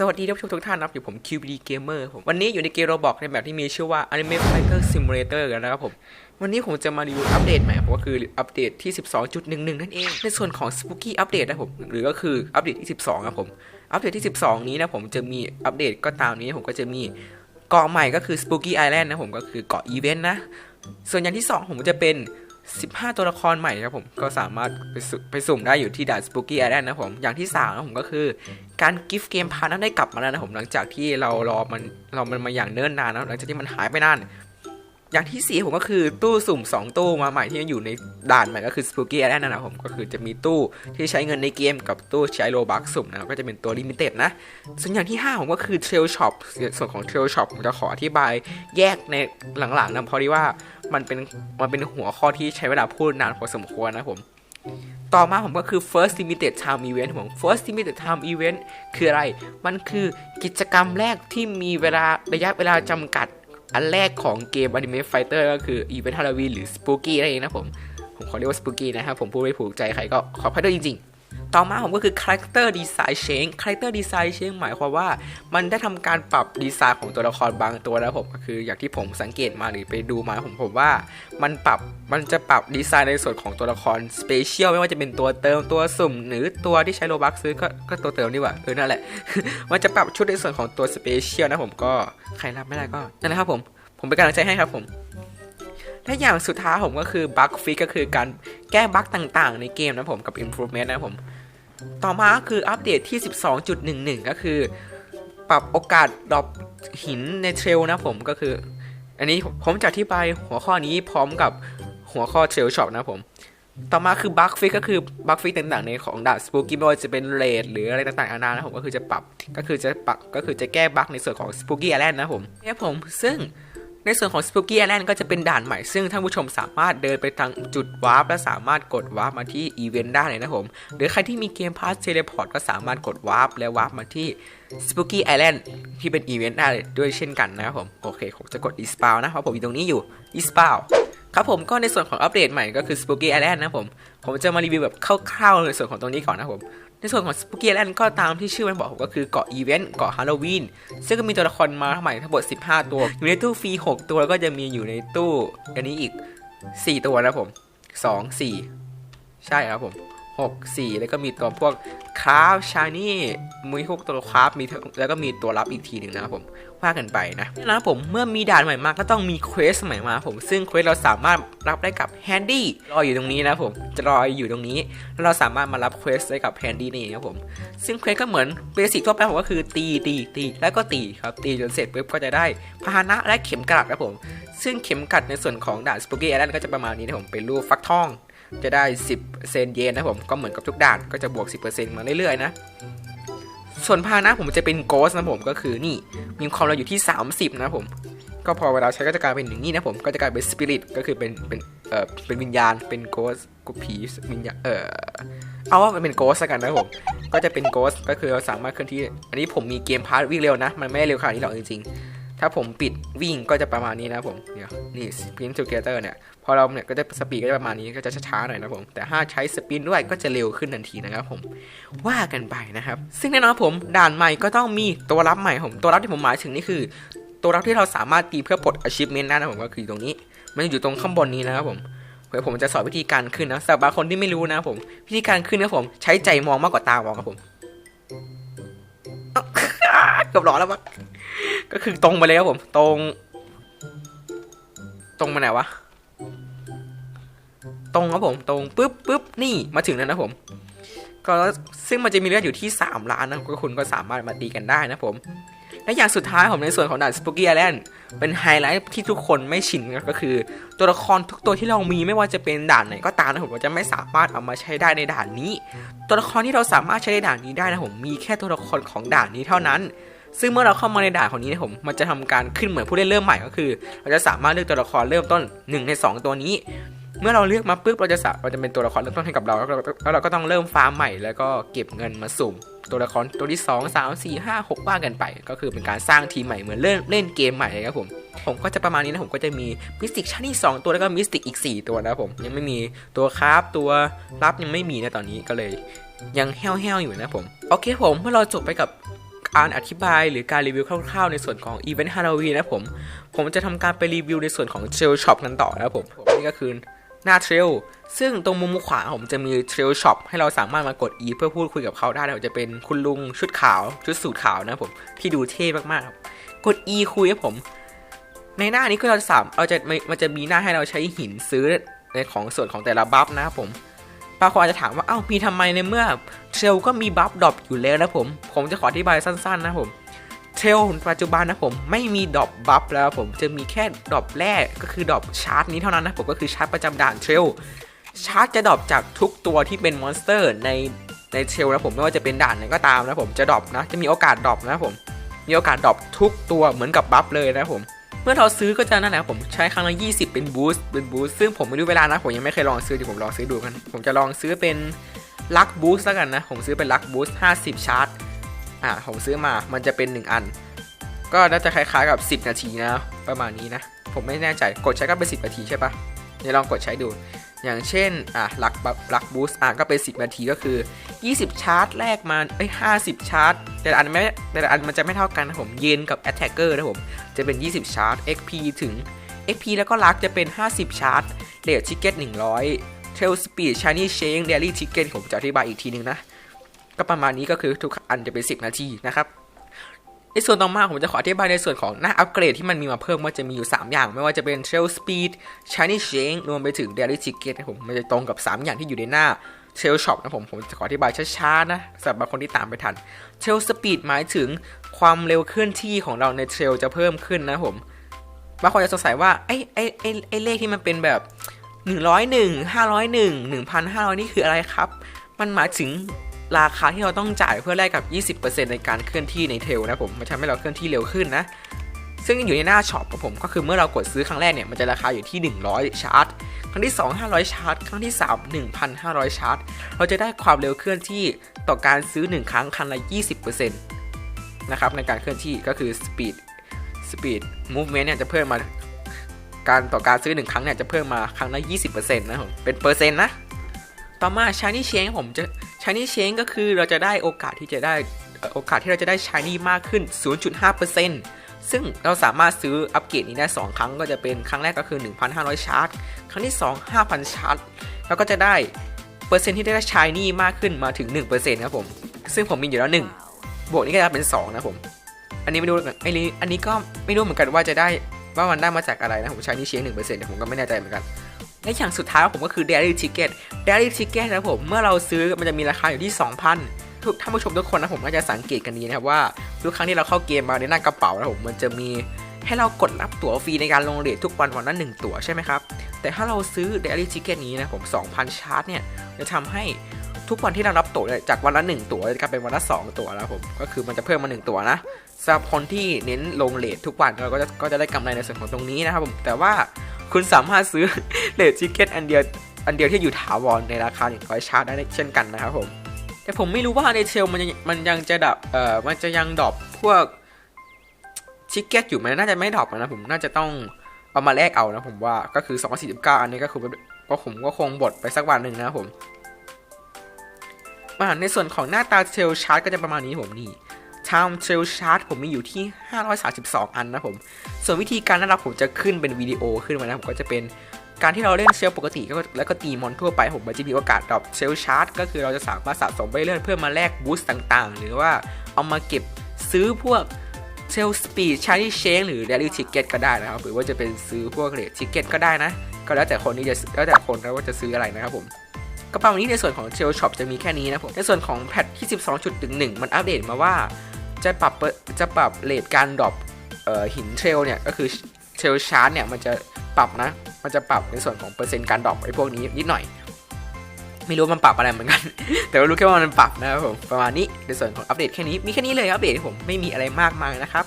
สวัสดีท่านผู้ชมทุกท่านนะครับอยู่ผม QBD Gamer ผมวันนี้อยู่ในเกมโรบอกในแบบที่มีชื่อว่า Anime Fighter Simulator กันนะครับผม วันนี้ผมจะมารีวิวอัปเดตใหม่ผมก็คืออัปเดตที่ 12.11 นั่นเอง ในส่วนของ Spooky Update นะผม หรือก็คืออัปเดตที่ 12 ครับผม อัปเดตที่ 12 นี้นะผมจะมีอัปเดตก็ตามนี้ผมก็จะมีเกาะใหม่ก็คือ Spooky Island นะผมก็คือเกาะอีเวนต์นะ ส่วนอย่างที่ 2 ผมจะเป็น 15 ตัวละครใหม่ครับผม ก็สามารถไปสุไปสุ่มได้อยู่ที่ด่าน Spooky Island นะผม อย่างที่ 3 นะผมก็คือการกิฟต์เกมพาร์นั้นได้กลับมาแล้วนะผม หลังจากที่เรารอมันเรามันมาอย่างเนิ่นนานนะหลังจากที่มันหายไปนาน อย่างที่สี่ผมก็คือตู้สุ่ม 2 ตู้มาใหม่ที่อยู่ในด่านใหม่ก็คือ Spooky Island นะผม ก็คือจะมีตู้ที่ใช้เงินในเกมกับตู้ใช้โลบักสุ่มนะก็จะเป็นตัวลิมิเต็ดนะ ส่วนอย่างที่ 5 ผมก็คือ Trail Shop ส่วนของ Trail Shop ผมจะขออธิบายแยกในหลังๆนะเพราะที่ว่า มันเป็นมันเป็นหัวข้อที่ใช้เวลาพูดนานพอสมควรนะผม ต่อมาผมก็คือ first limited time event ผม first limited time event คืออะไร มันคือกิจกรรมแรกที่มีเวลาระยะเวลาจำกัดอันแรกของเกม Anime Fighter ก็คือ Event Halloween หรือ Spooky นั่นเองนะผม ผมขอเรียกว่า Spooky นะครับ ผมพูดไม่ผูกใจใครก็ขออภัยด้วยจริง ต่อมาผมก็คือ Character Design Change Character Design Change หมายความว่ามันได้ทำการปรับดีไซน์ของตัวละครบางตัวแล้วผมก็คืออย่างที่ผมสังเกตมาหรือไปดูมาผมผมว่า มันปรับมันจะปรับดีไซน์ในส่วนของตัวละครสเปเชียลไม่ว่าจะเป็นตัวเติมตัวสุ่ม หรือตัวที่ใช้โลบักซื้อก็ก็ตัวเติมดีกว่าเออนั่นแหละ มันจะปรับชุดในส่วนของตัวสเปเชียลนะผมก็ใครรับไม่ได้ก็นั่นแหละครับผมผมเป็นกำลังใจให้ครับผม และอย่างสุดท้ายผมก็คือบั๊กฟิกก็คือการแก้บั๊กต่างๆ ในเกมนะผมกับ improvement นะผม ต่อมาก็คืออัปเดตที่ 12.11 ก็คือ ปรับโอกาสดรอปหินในเทรลนะผมก็คือ อันนี้ผมจะอธิบายหัวข้อนี้พร้อมกับหัวข้อเทรลช็อปนะผม ต่อมาคือบั๊กฟิกก็คือบั๊กฟิกต่างๆในของดาบสปูกี้ไม่ว่าจะเป็นเลดหรืออะไรต่างๆนานานะผมก็คือจะปรับก็คือจะปรับก็คือจะแก้บั๊กในส่วนของสปูกี้แอ a นนะผมเนี่ยผมซึ่ง ในส่วนของ Spooky Island ก็จะเป็นด่านใหม่ซึ่งท่านผู้ชมสามารถเดินไปทางจุดวาร์ปและสามารถกดวาร์ปมาที่อีเวนต์ได้เลยนะผม หรือใครที่มีเกมพาสเทเลพอร์ตก็สามารถกดวาร์ปและวาร์ปมาที่ Spooky Island ที่เป็นอีเวนต์ได้ด้วยเช่นกันนะครับผม โอเค ผมจะกด e s p a w นะ เพราะผมอยู่ตรงนี้อยู่ e s p a w ครับผมก็ในส่วนของอัปเดตใหม่ก็คือ Spooky Island นะผม ผมจะมารีวิวแบบคร่าวๆในส่วนของตรงนี้ก่อนนะผม ส่วนของสปูกี้แลนด์ก็ตามที่ชื่อมันบอกผมก็คือเกาะอีเวนต์เกาะฮาโลวีนซึ่งก็มีตัวละครมาทั้งหมดทั้งหมด 15 ตัว อยู่ในตู้ฟรี 6 ตัวแล้วก็จะมีอยู่ในตู้อันนี้อีก 4 ตัวนะผม 2 4 ใช่ครับผม 6 4 แล้วก็มีตัวพวกคราฟชานี่มีพวกตัวคราฟมีแล้วก็มีตัวรับอีกทีหนึ่งนะครับผมว่ากันไปนะนะครับผมเมื่อมีด่านใหม่มาก็ต้องมีเควสใหม่มาผมซึ่งเควสเราสามารถรับได้กับแฮนดี้รออยู่ตรงนี้นะผมจะรออยู่ตรงนี้แล้วเราสามารถมารับเควสได้กับแฮนดี้นี่ครับผมซึ่งเควสก็เหมือนเบสิกทั่วไปผมก็คือตีตีตีแล้วก็ตีครับตีจนเสร็จปุ๊บก็จะได้พาหนะและเข็มกลัดครับผม ซึ่งเข็มกลัดในส่วนของด่านสปูกี้แอดก็จะประมาณนี้นะผมเป็นรูปฟักทอง จะได้ 10เซนเยนนะผมก็เหมือนกับทุกด่านก็จะบวก 10%มาเรื่อยๆนะส่วนพานะผมจะเป็นโกสนะผมก็คือนี่มีความเร็วอยู่ที่ 30 นะผม ก็พอเวลาใช้ก็จะกลายเป็นอย่างนี้นะผมก็จะกลายเป็นสปิริตก็คือเป็นเป็นเอ่อเป็นวิญญาณเป็นโกสกูผีวิญญาณเอ่อเอาว่ามันเป็นโกสกันนะผมก็จะเป็นโกสก็คือเราสามารถเคลื่อนที่ อันนี้ผมมีเกมพาร์ทวิ่งเร็วนะ มันไม่ได้เร็วขนาดนี้หรอกจริงๆ ถ้าผมปิดวิ่งก็จะประมาณนี้นะผมเดี๋ยวนี่สปินทูเกเตอร์เนี่ยพอเราเนี่ยก็จะสปีดก็จะประมาณนี้ก็จะช้าๆหน่อยนะผม แต่ถ้าใช้สปินด้วยก็จะเร็วขึ้นทันทีนะครับผมว่ากันไปนะครับ ซึ่งแน่นอนผมด่านใหม่ก็ต้องมีตัวรับใหม่ผม ตัวรับที่ผมหมายถึงนี่คือ ตัวรับที่เราสามารถตีเพื่อปลด achievement ได้นะผมก็คือตรงนี้ มันอยู่ตรงข้างบนนี้นะครับผมเดี๋ยวผมจะสอนวิธีการขึ้นนะสำหรับบางคนที่ไม่รู้นะผม วิธีการขึ้นนะผม ใช้ใจมองมากกว่าตามองครับผมเกือบหลอนแล้วมั้ง ก็คือตรงไปเลยครับผม ตรง ตรงมาไหนวะ ตรงครับผม ตรงปุ๊บปุ๊บนี่มาถึงแล้วนะผม ก็ซึ่งมันจะมีเลือดอยู่ที่ 3 ล้านนะก็คุณก็สามารถมาตีกันได้นะผม และอย่างสุดท้ายผมในส่วนของด่าน Spooky Island เป็นไฮไลท์ที่ทุกคนไม่ชินก็คือ ตัวละครทุกตัวที่เรามีไม่ว่าจะเป็นด่านไหนก็ตามนะผมก็จะไม่สามารถเอามาใช้ได้ในด่านนี้ ตัวละครที่เราสามารถใช้ในด่านนี้ได้นะผมมีแค่ตัวละครของด่านนี้เท่านั้น ซึ่งเมื่อเราเข้ามาในด่านของนี้นะผม มันจะทำการขึ้นเหมือนผู้เล่นเริ่มใหม่ก็คือ เราจะสามารถเลือกตัวละครเริ่มต้น 1 ใน 2 ตัวนี้ เมื่อเราเลือกมาปุ๊บเราจะสเราจะเป็นตัวละครเริ่มต้นให้กับเราแล้วเราก็ต้องเริ่มฟาร์มใหม่แล้วก็เก็บเงินมาสุ่มตัวละครตัวที่ 2 3 4 5 6 ว่ากันไป ก็คือเป็นการสร้างทีมใหม่เหมือนเล่นเล่นเกมใหม่เลยครับผม ผมก็จะประมาณนี้นะผมก็จะมีมิสติกชั้นที่ 2 ตัวแล้วก็มิสติกอีก 4 ตัวนะผม ยังไม่มีตัวคราฟตัวรับยังไม่มีนะตอนนี้ก็เลย ยังแห้วๆอยู่นะผม โอเคผมเมื่อเราจบไปกับ การอธิบายหรือการรีวิวคร่าวๆ ในส่วนของอีเวนต์ฮาโลวีนนะผม ผมจะทำการไปรีวิวในส่วนของเทรลช็อปกันต่อนะผมนี่ก็คือหน้าเทรลซึ่งตรงมุมขวาผมจะมีเทรลช็อปให้เราสามารถมากด E เพื่อพูดคุยกับเขาได้นะจะเป็นคุณลุงชุดขาวชุดสูทขาวนะผมที่ดูเท่มากๆครับกด E คุยครับผม ในหน้านี้ก็เราสามเราจะมันจะมีหน้าให้เราใช้หินซื้อในของส่วนของแต่ละบัฟนะครับผม บางคนอาจจะถามว่าเอ้ามีทำไมในเมื่อเทรลก็มีบัฟดรอปอยู่แล้วนะผม ผมจะขออธิบายสั้นๆนะผมเทรลปัจจุบันนะผมไม่มีดรอปบัฟแล้วผมจะมีแค่ดรอปแรกก็คือดรอปชาร์จนี้เท่านั้นนะผมก็คือชาร์จประจำด่านเทรลชาร์จจะดรอปจากทุกตัวที่เป็นมอนสเตอร์ในในเทรลนะผมไม่ว่าจะเป็นด่านไหนก็ตามนะผมจะดรอปนะจะมีโอกาสดรอปนะผมมีโอกาสดรอปทุกตัวเหมือนกับบัฟเลยนะผม มื่อเราซื้อก็จะนั่นแหละผมใช้ครั้งละ20 เป็นบูสต์เป็นบูสต์ซึ่งผมไม่รู้เวลานะผมยังไม่เคยลองซื้อเดี๋ยวผมลองซื้อดูกัน ผมจะลองซื้อเป็นลักบูสต์แล้วกันนะ ผมซื้อเป็นลักบูสต์50 ชาร์จอ่าผมซื้อมามันจะเป็น 1 อัน ก็น่าจะคล้ายๆกับ 10 นาทีนะ ประมาณนี้นะ ผมไม่แน่ใจกดใช้ก็เป็น 10 นาทีใช่ปะเดี๋ยวลองกดใช้ดู อย่างเช่นอะลักลักบูสต์อะก็เป็น 10 นาทีก็คือ 20 ชาร์จแรกมาเอ้ย50 ชาร์จ แต่ละอันไม่แต่ละอันมันจะไม่เท่ากันนะผมเยนกับ Attacker นะผมจะเป็น 20 ชาร์จ XP ถึง XP แล้วก็ลักจะเป็น 50 ชาร์จเรทชิคเก้น100 Trail Speed Shiny Shake Daily Chicken ผมจะอธิบายอีกทีนึงนะ ก็ประมาณนี้ก็คือทุกอันจะเป็น 10 นาทีนะครับ ในส่วนต่อมาผมจะขออธิบายในส่วนของหน้าอัปเกรดที่มันมีมาเพิ่มว่าจะมีอยู่ 3 อย่าง ไม่ว่าจะเป็น Trail Speed Shiny Shake รวมไปถึง Daily Chicken นะผมมันจะตรงกับ 3 อย่างที่อยู่ในหน้าเทรลช็อปนะผมผมจะขออธิบายช้าๆนะสำหรับคนที่ตามไปทันเทรลสปีดหมายถึงความเร็วเคลื่อนที่ของเราในเทรลจะเพิ่มขึ้นนะผมบางคนจะสงสัยว่าไอ้ไอ้ไอ้ไอ้เลขที่มันเป็นแบบ 101 501 1,500 นี่คืออะไรครับ มันหมายถึง ราคาที่เราต้องจ่ายเพื่อแลกกับ 20%ในการเคลื่อนที่ในเทลนะผมมันทำให้เราเคลื่อนที่เร็วขึ้นนะ ซึ่งอยู่ในหน้าช็อปของผมก็คือเมื่อเรากดซื้อครั้งแรกเนี่ยมันจะราคาอยู่ที่ 100 ชาร์จครั้งที่ 2 500 ชาร์จครั้งที่ 3 1,500 ชาร์จเราจะได้ความเร็วเคลื่อนที่ต่อการซื้อ 1 ครั้งครั้งละ 20%นะครับในการเคลื่อนที่ก็คือ speed speed movement เนี่ยจะเพิ่มมาการต่อการซื้อ 1 ครั้งเนี่ยจะเพิ่มมาครั้งละ 20%นะผมเป็นเปอร์เซ็นต์นะต่อมา shiny change ผมจะ shiny change ก็คือเราจะได้โอกาสที่จะได้โอกาสที่เราจะได้ shiny มากขึ้น 0.5%ซึ่งเราสามารถซื้ออัปเกรดนี้ได้ 2 ครั้งก็จะเป็นครั้งแรกก็คือ 1,500 ชาร์จ ครั้งที่ 2 5,000 ชาร์จ แล้วก็จะได้เปอร์เซ็นต์ที่ได้ชายนี่มากขึ้นมาถึง 1%ครับผม ซึ่งผมมีอยู่แล้ว 1 บวกนี้ก็จะเป็น 2 นะผม อันนี้ไม่รู้ไอ้นี้อันนี้ก็ไม่รู้เหมือนกันว่าจะได้ว่ามันได้มาจากอะไรนะผมชายนี่เชียงหนึ่งเปอร์เซ็นต์ผมก็ไม่แน่ใจเหมือนกัน และอย่างสุดท้ายผมก็คือ Daily Ticket Daily Ticket นะผมเมื่อเราซื้อมันจะมีราคาอยู่ที่ 2,000ทุกท่านผู้ชมทุกคนนะผมน่าจะสังเกตกันดีนะครับว่าทุกครั้งที่เราเข้าเกมมาในหน้ากระเป๋านะผมมันจะมีให้เรากดรับตั๋วฟรีในการลงเรททุกวันวันละหนึ่งตั๋วใช่ไหมครับ แต่ถ้าเราซื้อ Daily Ticket นี้นะผม 2,000 ชาร์จเนี่ยจะทำให้ทุกวันที่เรารับตั๋วเนี่ยจากวันละ 1 ตั๋วจะกลายเป็นวันละ 2 ตั๋วแล้วผมก็คือมันจะเพิ่มมา 1 ตั๋วนะสำหรับคนที่เน้นลงเรททุกวันเราก็จะก็จะได้กำไรในส่วนของตรงนี้นะครับผมแต่ว่า คุณสามารถซื้อเรททิเก็ตอันเดียวอันเดียวที่อยู่ถาวรในราคา100ชาร์จได้เช่นกันนะครับผมแต่ผมไม่รู้ว่าในเทลมันยังมันยังจะดับเอ่อมันจะยังดรอปพวกชิคเก็ตอยู่ไหมน่าจะไม่ดรอปนะผมน่าจะต้องเอามาแลกเอานะผมว่าก็คือ249อันนี้ก็คือก็ผมก็คงบดไปสักวันหนึ่งนะผมมาในส่วนของหน้าตาเทลชาร์ตก็จะประมาณนี้ผมนี่ Time Trail Chart ผมมีอยู่ที่ 532 อันนะผม ส่วนวิธีการนั้นเราผมจะขึ้นเป็นวิดีโอขึ้นมานะผมก็จะเป็นการที่เราเล่นเซลปกติแล้วก็ตีมอนทั่วไปผมมันจะมีโอกาสดรอปเซลชาร์ตก็คือเราจะสามารถสะสมไปเรื่อยเพื่อมาแลกบูสต์ต่างๆ หรือว่าเอามาเก็บซื้อพวกเซลสปีดชาร์ y เชงหรือเดลี่ทิกเก็ตก็ได้นะครับหรือว่าจะเป็นซื้อพวกเรททิกเก็ตก็ได้นะ ก็แล้วแต่คนที่จะแล้วแต่คนนะว่าจะซื้ออะไรนะครับผม ก็ประมานี้ในส่วนของเชลช็อปจะมีแค่นี้นะผม ในส่วนของแพทที่ 12.11 มันอัปเดตมาว่า จะปรับจะปรับเลทการดรอปหินเทรลเนี่ย ก็คือเทรลชาร์ตเนี่ย มันจะปรับนะ มันจะปรับในส่วนของเปอร์เซ็นต์การดรอปไอ้พวกนี้นิดหน่อย ไม่รู้มันปรับอะไรเหมือนกัน แต่ว่ารู้แค่ว่ามันปรับนะครับผม ประมาณนี้ในส่วนของอัปเดตแค่นี้ มีแค่นี้เลยอัปเดตผมไม่มีอะไรมากมายนะครับ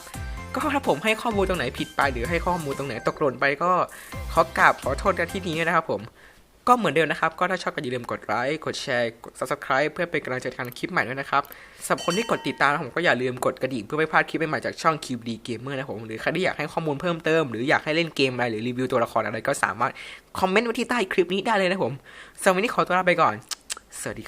ก็ถ้าผมให้ข้อมูลตรงไหนผิดไปหรือให้ข้อมูลตรงไหนตกหล่นไปก็ขอกราบขอโทษกันที่นี้นะครับผม ก็เหมือนเดิมนะครับ ก็ถ้าชอบก็อย่าลืมกดไลค์กดแชร์กด subscribe เพื่อเป็นกำลังใจการคลิปใหม่ด้วยนะครับสำหรับคนที่กดติดตามผมก็อย่าลืมกดกระดิ่งเพื่อไม่พลาดคลิปใหม่ๆจากช่อง QD Gamer นะผมหรือใครที่อยากให้ข้อมูลเพิ่มเติมหรืออยากให้เล่นเกมอะไรหรือรีวิวตัวละครอะไรก็สามารถคอมเมนต์ไว้ที่ใต้คลิปนี้ได้เลยนะผมสำหรับวันนี้ขอตัวลาไปก่อน สวัสดีครับ